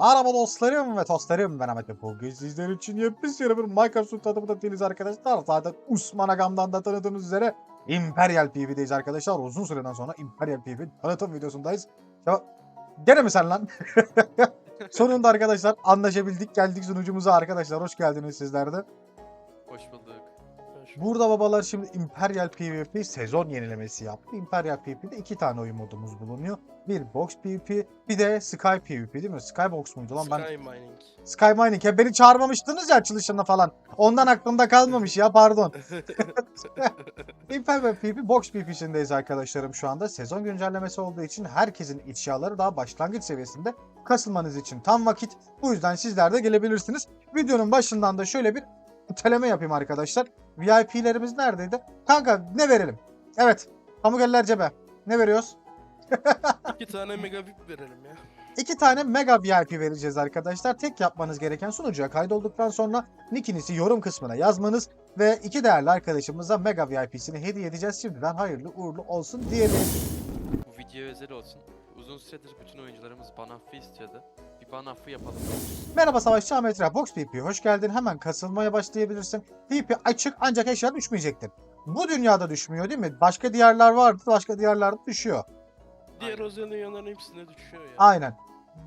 Merhaba dostlarım ve dostlarım ben Ahmet bugün sizler için yepyeni bir Minecraft tadımı değiliz arkadaşlar. Zaten Osman Agam'dan da tanıdığınız üzere Imperial PvP'deyiz arkadaşlar. Uzun süreden sonra Imperial PvP tanıtım videosundayız. Ya gene mi sen lan? Sonunda arkadaşlar anlaşabildik geldik sunucumuza arkadaşlar. Hoş geldiniz sizler de. Hoş bulduk. Burada babalar şimdi Imperial PvP sezon yenilemesi yaptı. Imperial PvP'de iki tane oyun modumuz bulunuyor. Bir Box PvP bir de Sky PvP değil mi? Skybox muydu lan? Ben Sky Mining. Sky Mining. Ya beni çağırmamıştınız ya açılışında falan. Ondan aklımda kalmamış ya pardon. Imperial PvP Box PvP'sindeyiz arkadaşlarım şu anda. Sezon güncellemesi olduğu için herkesin eşyaları daha başlangıç seviyesinde kasılmanız için tam vakit. Bu yüzden sizler de gelebilirsiniz. Videonun başından da şöyle bir teleme yapayım arkadaşlar. VIP'lerimiz neredeydi? Kanka ne verelim? Evet. Pamukeller cebe. Ne veriyoruz? İki tane megabit verelim ya. İki tane mega VIP vereceğiz arkadaşlar. Tek yapmanız gereken sunucuya kaydolduktan sonra nickinizi yorum kısmına yazmanız ve iki değerli arkadaşımıza mega VIP'sini hediye edeceğiz. Şimdiden hayırlı uğurlu olsun diyelim. Bu video özel olsun. Uzun süredir bütün oyuncularımız ban affı istiyordu. Affı yapalım. Merhaba Savaşçı Ahmet Rah, Box PP hoş geldin. Hemen kasılmaya başlayabilirsin. PP açık ancak eşya düşmeyecektir. Bu dünyada düşmüyor değil mi? Başka diyarlar vardı, başka diyarlarda düşüyor. Diğer özel dünyaların hepsine düşüyor ya. Aynen.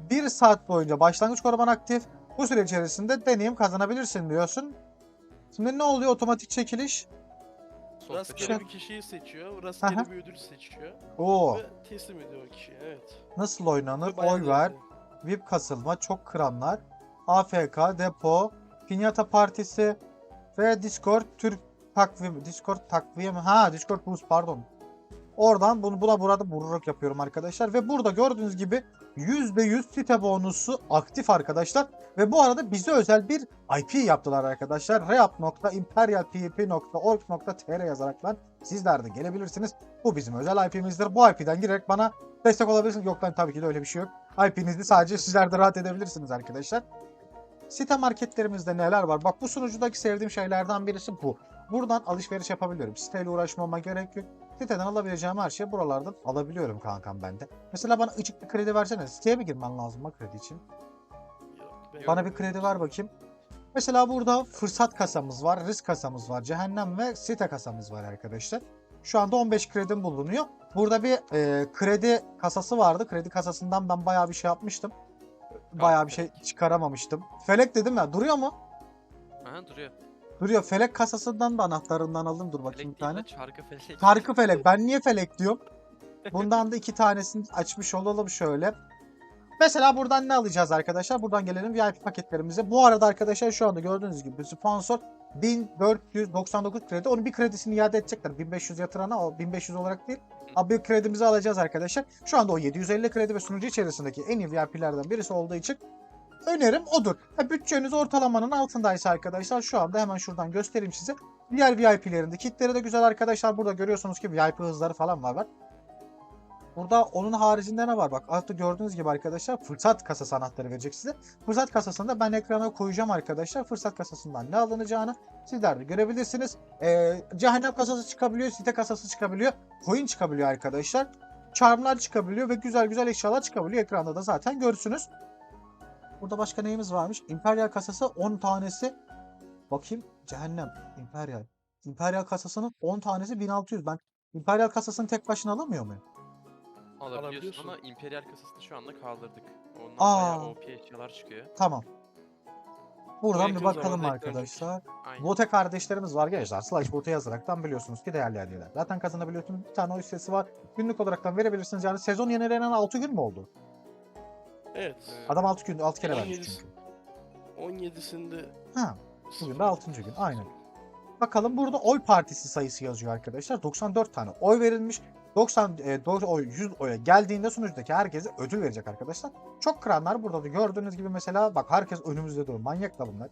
Bir saat boyunca başlangıç koruman aktif. Bu süre içerisinde deneyim kazanabilirsin diyorsun. Şimdi ne oluyor otomatik çekiliş? Rastgele bir kişiyi seçiyor, Aha. rastgele bir ödül seçiyor Oo, ve teslim ediyor o kişiye. Evet. nasıl oynanır? Oy ver, zevkli. VIP kasılma, çok kıranlar, AFK, depo, Pinyata Partisi ve Discord Türk takvimi. Discord takvimi. Ha Discord Boost pardon. Oradan bunu buna burada vurarak yapıyorum arkadaşlar. Ve burada gördüğünüz gibi %100 site bonusu aktif arkadaşlar. Ve bu arada bize özel bir IP yaptılar arkadaşlar. reap.imperialpvp.org.tr yazaraklar sizler de gelebilirsiniz. Bu bizim özel IP'mizdir. Bu IP'den girerek bana destek olabilirsiniz. Yok lan tabii ki de öyle bir şey yok. IP'nizi sadece sizler de rahat edebilirsiniz arkadaşlar. Site marketlerimizde neler var? Bak bu sunucudaki sevdiğim şeylerden birisi bu. Buradan alışveriş yapabiliyorum. Siteyle uğraşmama gerek yok. Siteden alabileceğim her şeyi buralardan alabiliyorum kankam bende. Mesela bana ıcık bir kredi versene. Siteye mi girmen lazım bak kredi için? Bana bir kredi ver bakayım. Mesela burada fırsat kasamız var, risk kasamız var, cehennem ve site kasamız var arkadaşlar. Şu anda 15 kredim bulunuyor. Burada bir e, kredi kasası vardı. Kredi kasasından ben bayağı bir şey yapmıştım. Bayağı bir şey çıkaramamıştım. Felek dedim ya duruyor mu? Aha duruyor. Duruyor. Felek kasasından da anahtarından aldım. Dur bakayım Felek bir tane. çarkı felek. Çarkı felek. Ben niye felek diyorum? Bundan da iki tanesini açmış olalım şöyle. Mesela buradan ne alacağız arkadaşlar? Buradan gelelim VIP paketlerimize. Bu arada arkadaşlar şu anda gördüğünüz gibi sponsor 1499 kredi. Onun bir kredisini iade edecekler. 1500 yatırana o 1500 olarak değil. Abi kredimizi alacağız arkadaşlar. Şu anda o 750 kredi ve sunucu içerisindeki en iyi VIP'lerden birisi olduğu için önerim odur. Ha, bütçeniz ortalamanın altındaysa arkadaşlar şu anda hemen şuradan göstereyim size. Diğer VIP'lerinde kitleri de güzel arkadaşlar. Burada görüyorsunuz ki VIP hızları falan var. Burada onun haricinde ne var? Bak altta gördüğünüz gibi arkadaşlar fırsat kasası anahtarı verecek size. Fırsat kasasında ben ekrana koyacağım arkadaşlar. Fırsat kasasından ne alınacağını sizler de görebilirsiniz. Ee, cehennem kasası çıkabiliyor, site kasası çıkabiliyor, coin çıkabiliyor arkadaşlar. Charmlar çıkabiliyor ve güzel güzel eşyalar çıkabiliyor. Ekranda da zaten görürsünüz. Burada başka neyimiz varmış? Imperial kasası 10 tanesi. Bakayım. Cehennem. Imperial. Imperial kasasının 10 tanesi 1600. Ben Imperial kasasını tek başına alamıyor muyum? Alabiliyorsun ama İmperial kasasını şu anda kaldırdık. Ondan Aa. bayağı OP eşyalar çıkıyor. Tamam. Buradan bir bakalım zamanda arkadaşlar. Aynen. Bote kardeşlerimiz var gençler. Slash botu yazaraktan biliyorsunuz ki değerli hediyeler. Zaten kazanabiliyorsunuz. Bir tane oy sitesi var. Günlük olaraktan verebilirsiniz. Yani sezon yenilenen 6 gün mü oldu? Evet. Ee, Adam 6 gün 6 kere vermiş 17'si çünkü. 17'sinde Ha. Bugün de 6. gün. Aynen. Bakalım burada oy partisi sayısı yazıyor arkadaşlar. 94 tane oy verilmiş. 90 e, do- oy 100 oya geldiğinde sunucudaki herkese ödül verecek arkadaşlar. Çok kıranlar burada da gördüğünüz gibi mesela bak herkes önümüzde duruyor. Manyak da bunlar.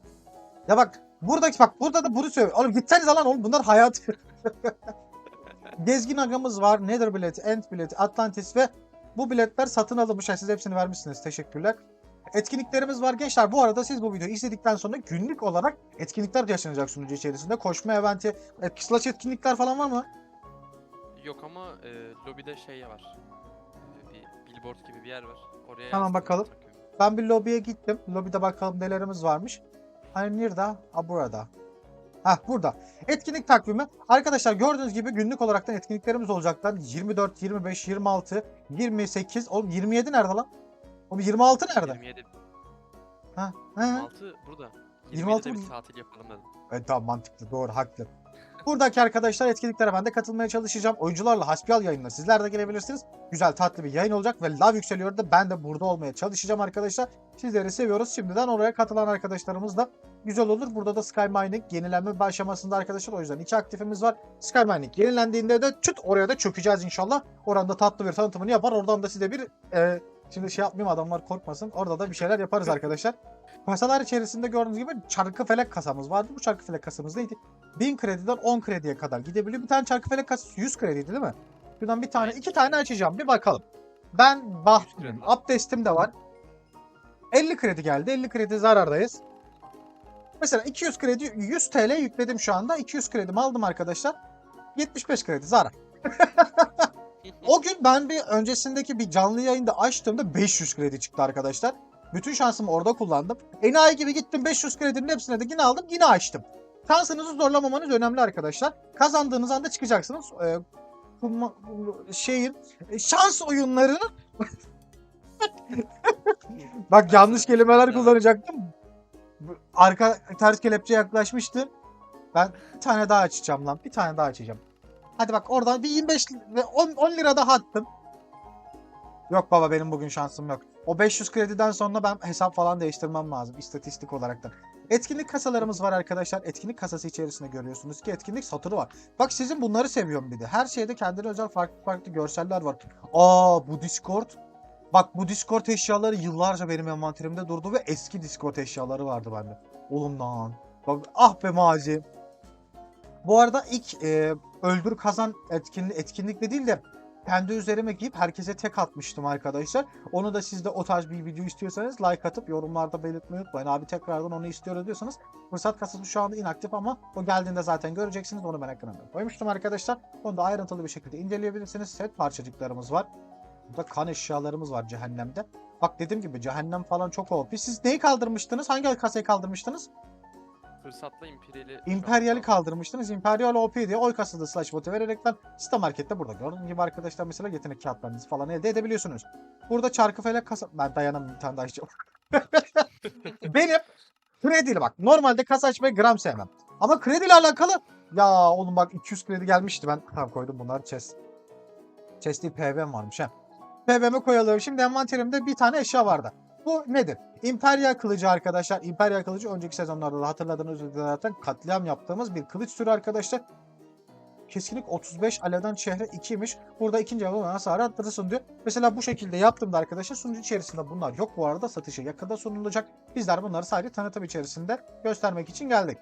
Ya bak buradaki bak burada da bunu söylüyor. Oğlum gitseniz lan oğlum bunlar hayat. Gezgin agamız var. Nether bileti, End bileti, Atlantis ve bu biletler satın alınmış. Ha, Siz hepsini vermişsiniz. Teşekkürler. Etkinliklerimiz var gençler. Bu arada siz bu videoyu izledikten sonra günlük olarak etkinlikler yaşanacak sunucu içerisinde. Koşma eventi, et- slash etkinlikler falan var mı? Yok ama e, lobide şey var. E, bir billboard gibi bir yer var. Oraya Tamam, bakalım. takıyorum. Ben bir lobiye gittim. Lobide bakalım nelerimiz varmış. Hani nerede? Ha burada. Hah burada. Etkinlik takvimi. Arkadaşlar gördüğünüz gibi günlük olaraktan etkinliklerimiz olacaklar. 24, 25, 26, 28. Oğlum 27 nerede lan? Oğlum 26 nerede? 27. Ha, ha. 26 burada. 26 27'de bir burada. tatil yapalım dedim. Evet tamam mantıklı doğru haklı. Buradaki arkadaşlar etkinliklere ben de katılmaya çalışacağım. Oyuncularla hasbihal yayınına sizler de gelebilirsiniz. Güzel tatlı bir yayın olacak ve lav yükseliyor da ben de burada olmaya çalışacağım arkadaşlar. Sizleri seviyoruz. Şimdiden oraya katılan arkadaşlarımız da güzel olur. Burada da Sky Mining yenilenme aşamasında arkadaşlar. O yüzden iki aktifimiz var. Sky Mining yenilendiğinde de çıt oraya da çökeceğiz inşallah. Oranda tatlı bir tanıtımını yapar. Oradan da size bir e, şimdi şey yapmayayım adamlar korkmasın. Orada da bir şeyler yaparız arkadaşlar. Kasalar içerisinde gördüğünüz gibi çarkı felek kasamız vardı. Bu çarkı felek kasamız neydi? 1000 krediden 10 krediye kadar gidebiliyor. Bir tane çarkı felek kasası 100 krediydi değil mi? Buradan bir tane, iki tane açacağım. Bir bakalım. Ben kredi. Abdestim de var. 50 kredi geldi. 50 kredi zarardayız. Mesela 200 kredi 100 TL yükledim şu anda. 200 kredimi aldım arkadaşlar. 75 kredi zarar. O gün ben bir öncesindeki bir canlı yayında açtığımda 500 kredi çıktı arkadaşlar. Bütün şansımı orada kullandım. Enayi gibi gittim 500 kredinin hepsine de yine aldım yine açtım. Şansınızı zorlamamanız önemli arkadaşlar. Kazandığınız anda çıkacaksınız. Ee, şeyin şans oyunlarını Bak yanlış kelimeler kullanacaktım. Arka ters kelepçe yaklaşmıştı. Ben bir tane daha açacağım lan. Bir tane daha açacağım. Hadi bak oradan bir 25 ve 10, 10 lira daha attım. Yok baba benim bugün şansım yok. O 500 krediden sonra ben hesap falan değiştirmem lazım istatistik olarak da. Etkinlik kasalarımız var arkadaşlar. Etkinlik kasası içerisinde görüyorsunuz ki etkinlik satırı var. Bak sizin bunları seviyorum bir de. Her şeyde kendine özel farklı farklı görseller var. Aa bu Discord. Bak bu Discord eşyaları yıllarca benim envanterimde durdu ve eski Discord eşyaları vardı bende. Oğlum lan. Bak ah be mazi. Bu arada ilk e, öldür kazan etkinlik, etkinlikle değil de kendi üzerime giyip herkese tek atmıştım arkadaşlar. Onu da siz de o tarz bir video istiyorsanız like atıp yorumlarda belirtmeyi unutmayın. Abi tekrardan onu istiyoruz diyorsanız fırsat kasası şu anda inaktif ama o geldiğinde zaten göreceksiniz. Onu ben ekrana koymuştum arkadaşlar. Onu da ayrıntılı bir şekilde inceleyebilirsiniz. Set parçacıklarımız var. Burada kan eşyalarımız var cehennemde. Bak dediğim gibi cehennem falan çok OP. Siz neyi kaldırmıştınız? Hangi kasayı kaldırmıştınız? Fırsatla İmperial'i... İmperyal'i kaldırmıştınız. İmperyal OP diye oy kasada slash botu vererekten Sita Market'te burada gördüğünüz gibi arkadaşlar mesela yetenek kağıtlarınızı falan elde edebiliyorsunuz. Burada çarkı felek kasa... Ben dayanamam bir tane daha açacağım. Benim krediyle bak normalde kasa açmayı gram sevmem. Ama krediyle alakalı ya oğlum bak 200 kredi gelmişti ben tamam koydum bunları chest. Chest değil PVM varmış ha. PVM'e koyalım. Şimdi envanterimde bir tane eşya vardı. Bu nedir? İmperya kılıcı arkadaşlar. İmperya kılıcı önceki sezonlarda da hatırladığınız üzere zaten katliam yaptığımız bir kılıç türü arkadaşlar. Kesinlik 35 alevden şehre 2'ymiş. Burada ikinci level hasarı arttırırsın diyor. Mesela bu şekilde yaptığımda arkadaşlar sunucu içerisinde bunlar yok bu arada satışa yakında sunulacak. Bizler bunları sadece tanıtım içerisinde göstermek için geldik.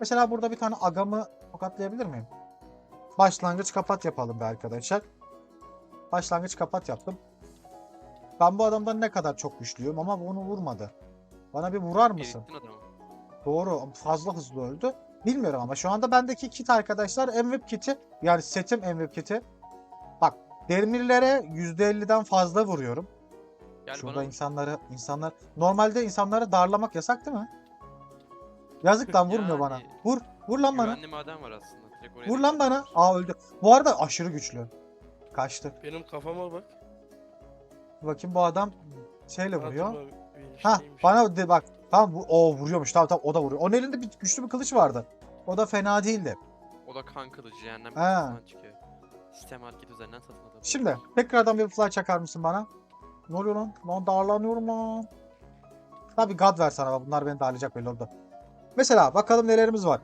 Mesela burada bir tane agamı tokatlayabilir miyim? Başlangıç kapat yapalım be arkadaşlar. Başlangıç kapat yaptım. Ben bu adamdan ne kadar çok güçlüyüm ama bunu vurmadı. Bana bir vurar mısın? Erittin adamı. Doğru fazla hızlı öldü. Bilmiyorum ama şu anda bendeki kit arkadaşlar MVP kiti yani setim MVP kiti. Bak demirlere %50'den fazla vuruyorum. Gel Şurada bana. insanları insanlar normalde insanları darlamak yasak değil mi? Yazık lan vurmuyor bana. Yani- Vur vur lan bana. Güvenli maden var aslında. Vur lan bana. Aa öldü. Bu arada aşırı güçlü. Kaçtı. Benim kafama bak. Bakayım bu adam şeyle vuruyor. Ha bana de bak. Tamam bu o vuruyormuş. Tamam tamam o da vuruyor. Onun elinde bir güçlü bir kılıç vardı. O da fena değildi. O da kan kılıcı cehennem kılıcından çıkıyor. Sistem market üzerinden satın alabiliyoruz. Şimdi tekrardan bir fly çakar mısın bana? Ne oluyor lan? Lan darlanıyorum lan. Tabi God ver sana. Bunlar beni darlayacak belli oldu. Mesela bakalım nelerimiz var.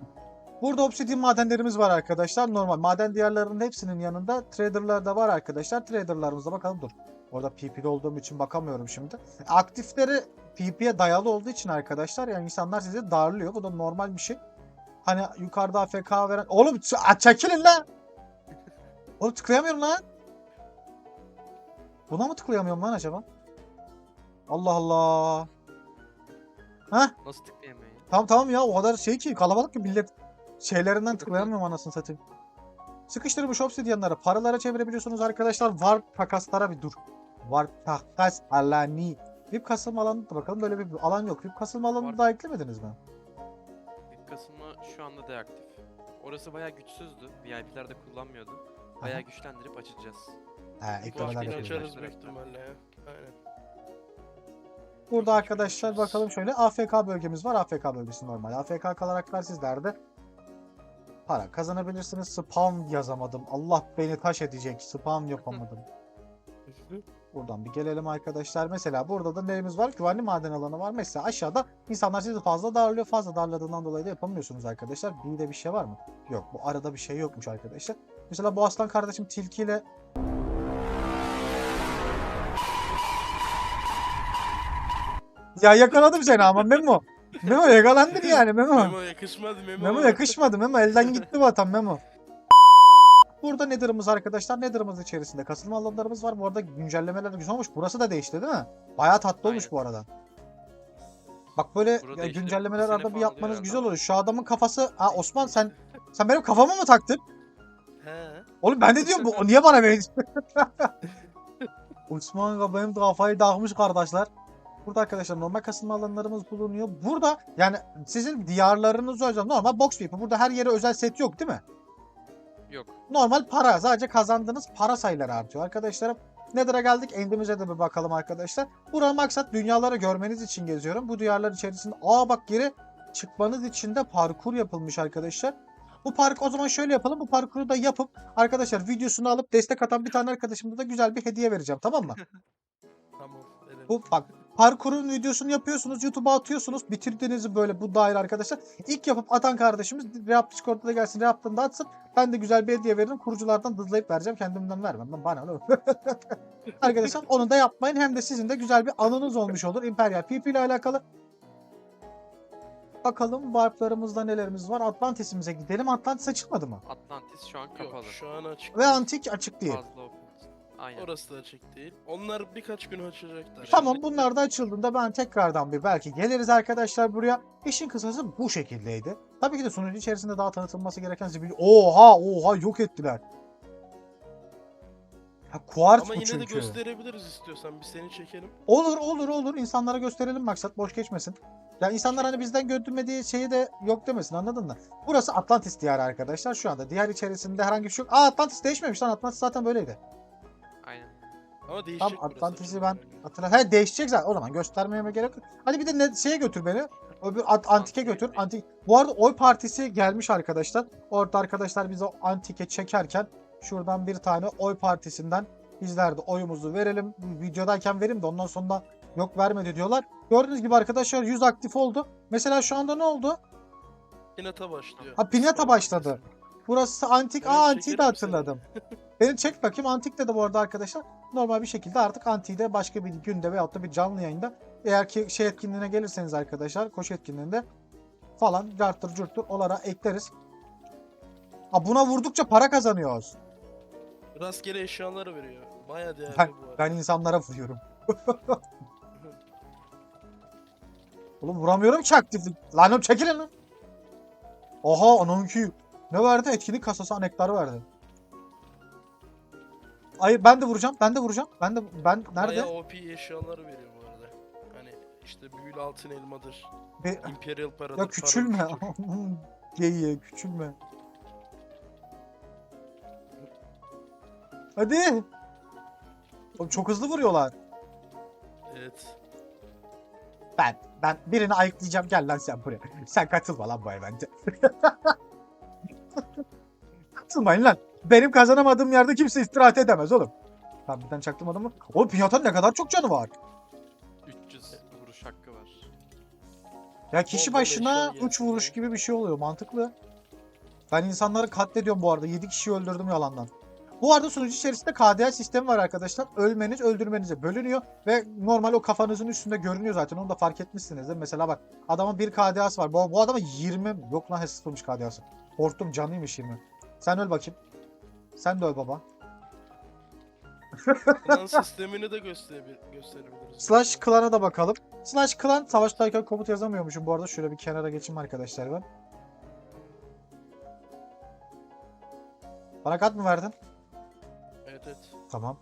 Burada obsidian madenlerimiz var arkadaşlar. Normal maden diyarlarının hepsinin yanında traderlar da var arkadaşlar. Traderlarımıza bakalım dur. Orada PP'de olduğum için bakamıyorum şimdi. Aktifleri PP'ye dayalı olduğu için arkadaşlar yani insanlar sizi darlıyor. Bu da normal bir şey. Hani yukarıda AFK veren... Oğlum çekilin lan! Oğlum tıklayamıyorum lan. Buna mı tıklayamıyorum lan acaba? Allah Allah. Heh Nasıl tıklayamayın? ya? tamam tamam ya o kadar şey ki kalabalık ki millet şeylerinden tıklayamıyorum anasını satayım. Sıkıştırmış obsidyanları paralara çevirebiliyorsunuz arkadaşlar. Var takaslara bir dur. Var takas alani. VIP kasılma alanına da bakalım. Böyle bir alan yok. VIP kasılma alanını Var. daha eklemediniz mi? İlk kasılma şu anda deaktif. Orası bayağı güçsüzdü. VIP'lerde kullanmıyordu. Bayağı Aha. güçlendirip açacağız. He Bu eklemeler yapıyoruz. açarız büyük ihtimalle ya. Aynen. Burada arkadaşlar bakalım şöyle AFK bölgemiz var. AFK bölgesi normal. AFK kalarak sizlerde para kazanabilirsiniz. Spam yazamadım. Allah beni taş edecek. Spam yapamadım. Buradan bir gelelim arkadaşlar. Mesela burada da neyimiz var? Güvenli maden alanı var. Mesela aşağıda insanlar sizi fazla darlıyor. Fazla darladığından dolayı da yapamıyorsunuz arkadaşlar. Bir de bir şey var mı? Yok. Bu arada bir şey yokmuş arkadaşlar. Mesela bu aslan kardeşim tilkiyle Ya yakaladım seni ama Memo. Memo yakalandın yani Memo. Memo yakışmadı Memo. Memo yakışmadı Memo. Elden gitti vatan Memo. Burada Nether'ımız arkadaşlar. Nether'ımız içerisinde kasılma alanlarımız var. Bu arada güncellemeler de güzel olmuş. Burası da değişti değil mi? Bayağı tatlı olmuş Aynen. bu arada. Bak böyle Burada güncellemeler Bir arada bir yapmanız güzel oluyor. Şu adamın kafası... Ha Osman sen sen benim kafamı mı taktın? He. Oğlum ben de diyorum bu niye bana benziyor? Osman benim de kafayı dağılmış kardeşler. Burada arkadaşlar normal kasılma alanlarımız bulunuyor. Burada yani sizin diyarlarınız özel normal box people. Burada her yere özel set yok değil mi? Yok. Normal para. Sadece kazandığınız para sayıları artıyor arkadaşlarım. Nether'a geldik. Endimize de bir bakalım arkadaşlar. Buranın maksat dünyaları görmeniz için geziyorum. Bu diyarlar içerisinde aa bak geri çıkmanız için de parkur yapılmış arkadaşlar. Bu park o zaman şöyle yapalım. Bu parkuru da yapıp arkadaşlar videosunu alıp destek atan bir tane arkadaşımıza da güzel bir hediye vereceğim tamam mı? Tamam. Bu bak parkurun videosunu yapıyorsunuz YouTube'a atıyorsunuz bitirdiğinizi böyle bu dair arkadaşlar. İlk yapıp atan kardeşimiz Reap Discord'da da gelsin Reap'tan da atsın. Ben de güzel bir hediye veririm. Kuruculardan dızlayıp vereceğim. Kendimden vermem. Lan bana olur. Arkadaşlar onu da yapmayın. Hem de sizin de güzel bir anınız olmuş olur. Imperial PP ile alakalı. Bakalım warplarımızda nelerimiz var. Atlantis'imize gidelim. Atlantis açılmadı mı? Atlantis şu an Yok kapalı. şu an açık. Ve antik açık değil. Fazla. Aynen. Orası da açık değil. Onlar birkaç gün açacaklar. Tamam bunlar da açıldığında ben tekrardan bir belki geliriz arkadaşlar buraya. İşin kısası bu şekildeydi. Tabii ki de sunucu içerisinde daha tanıtılması gereken zibil... Oha oha yok ettiler. Ha kuart Ama bu yine de çünkü. gösterebiliriz istiyorsan. Biz seni çekelim. Olur olur olur insanlara gösterelim maksat boş geçmesin. Ya insanlar hani bizden götürmediği şeyi de yok demesin anladın mı? Burası Atlantis diyarı arkadaşlar şu anda. Diğer içerisinde herhangi bir şey yok. Aa Atlantis değişmemiş lan Atlantis zaten böyleydi. Ama değişecek Tam Atlantis'i ben hatırla. He değişecek zaten. O zaman göstermeme gerek yok. Hadi bir de ne, şeye götür beni. Öbür at- antike götür. Antik. Bu arada oy partisi gelmiş arkadaşlar. Orada arkadaşlar bize antike çekerken şuradan bir tane oy partisinden bizler de oyumuzu verelim. Videodayken verim de ondan sonra yok vermedi diyorlar. Gördüğünüz gibi arkadaşlar 100 aktif oldu. Mesela şu anda ne oldu? Pinata başlıyor. Ha Pinyata başladı. Burası antik. Evet, Aa antiği de hatırladım. Beni çek bakayım. Antik de bu arada arkadaşlar. Normal bir şekilde artık antiği de başka bir günde veyahut da bir canlı yayında eğer ki şey etkinliğine gelirseniz arkadaşlar koşu etkinliğinde falan carttır curttur olara ekleriz. Ha buna vurdukça para kazanıyoruz. Rastgele eşyaları veriyor. Baya değerli Ben, bu arada. ben insanlara vuruyorum. Oğlum vuramıyorum ki aktiflik. Lan oğlum çekilin lan. Oha onunki. Ne verdi? Etkinlik kasası anektarı verdi. Hayır ben de vuracağım. Ben de vuracağım. Ben de ben nerede? Baya OP eşyaları veriyor bu arada. Hani işte büyülü altın elmadır. Bir- Imperial paradır. ya küçülme. Geyiğe küçülme. Hadi. Oğlum çok hızlı vuruyorlar. Evet. Ben ben birini ayıklayacağım. Gel lan sen buraya. Sen katılma lan bu evente. Katılmayın lan. Benim kazanamadığım yerde kimse istirahat edemez oğlum. Ben birden çaktırmadım mı? Oğlum Pinata'nın ne kadar çok canı var. 300 vuruş hakkı var. Ya kişi başına eşya 3 geldi. vuruş gibi bir şey oluyor. Mantıklı. Ben insanları katlediyorum bu arada. 7 kişiyi öldürdüm yalandan. Bu arada sunucu içerisinde KDA sistemi var arkadaşlar. Ölmeniz öldürmenize bölünüyor ve normal o kafanızın üstünde görünüyor zaten. Onu da fark etmişsinizdir. Mesela bak adamın bir KDA'sı var. Bu, bu adamın 20 yok lan sıfırmış KDA'sı. Korktum canıymış 20. Sen öl bakayım. Sen de öl baba. Klan sistemini de gösterebil- gösterebiliriz. Slash klan'a da bakalım. Slash klan savaştayken komut yazamıyormuşum bu arada. Şöyle bir kenara geçeyim arkadaşlar ben. Bana kat mı verdin? Evet evet. Tamam.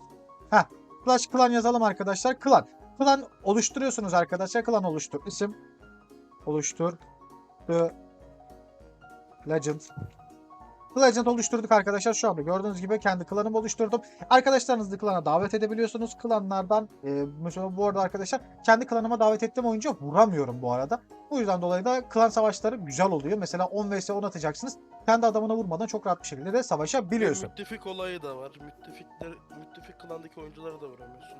Heh. Slash klan yazalım arkadaşlar. Klan. Klan oluşturuyorsunuz arkadaşlar. Klan oluştur. İsim oluştur. The Legend. Legend oluşturduk arkadaşlar. Şu anda gördüğünüz gibi kendi klanımı oluşturdum. Arkadaşlarınızı klana davet edebiliyorsunuz. Klanlardan e, mesela bu arada arkadaşlar kendi klanıma davet ettiğim oyuncu vuramıyorum bu arada. Bu yüzden dolayı da klan savaşları güzel oluyor. Mesela 10 vs 10 atacaksınız. Kendi adamına vurmadan çok rahat bir şekilde de savaşabiliyorsun. Müttefik olayı da var. Müttefikler, müttefik klandaki oyuncuları da vuramıyorsun.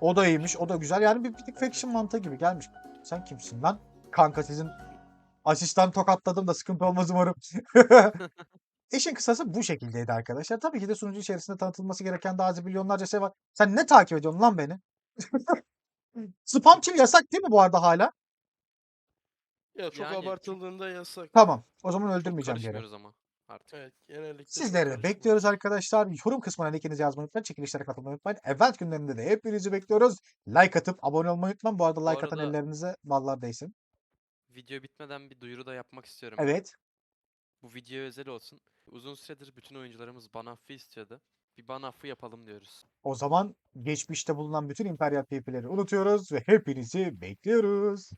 O da iyiymiş. O da güzel. Yani bir, bir faction mantığı gibi gelmiş. Sen kimsin lan? Kanka sizin asistan tokatladım da sıkıntı olmaz umarım. İşin kısası bu şekildeydi arkadaşlar. Tabii ki de sunucu içerisinde tanıtılması gereken daha az milyonlarca şey var. Sen ne takip ediyorsun lan beni? Spam kill yasak değil mi bu arada hala? Ya çok Yani- abartıldığında yasak. Tamam. O zaman öldürmeyeceğim geri. karışmıyoruz ama artık. Evet genellikle. Sizleri de bekliyoruz arkadaşlar. Yorum kısmına linkinizi yazmayı unutmayın. Çekilişlere katılmayı unutmayın. Event günlerinde de hepinizi bekliyoruz. Like atıp abone olmayı unutmayın. Bu arada Bu like atan arada- ellerinize ballar değsin. Video bitmeden bir duyuru da yapmak istiyorum. Evet. Bu video özel olsun. Uzun süredir bütün oyuncularımız ban affı istiyordu. Bir ban affı yapalım diyoruz. O zaman geçmişte bulunan bütün Imperial PvP'leri unutuyoruz ve hepinizi bekliyoruz.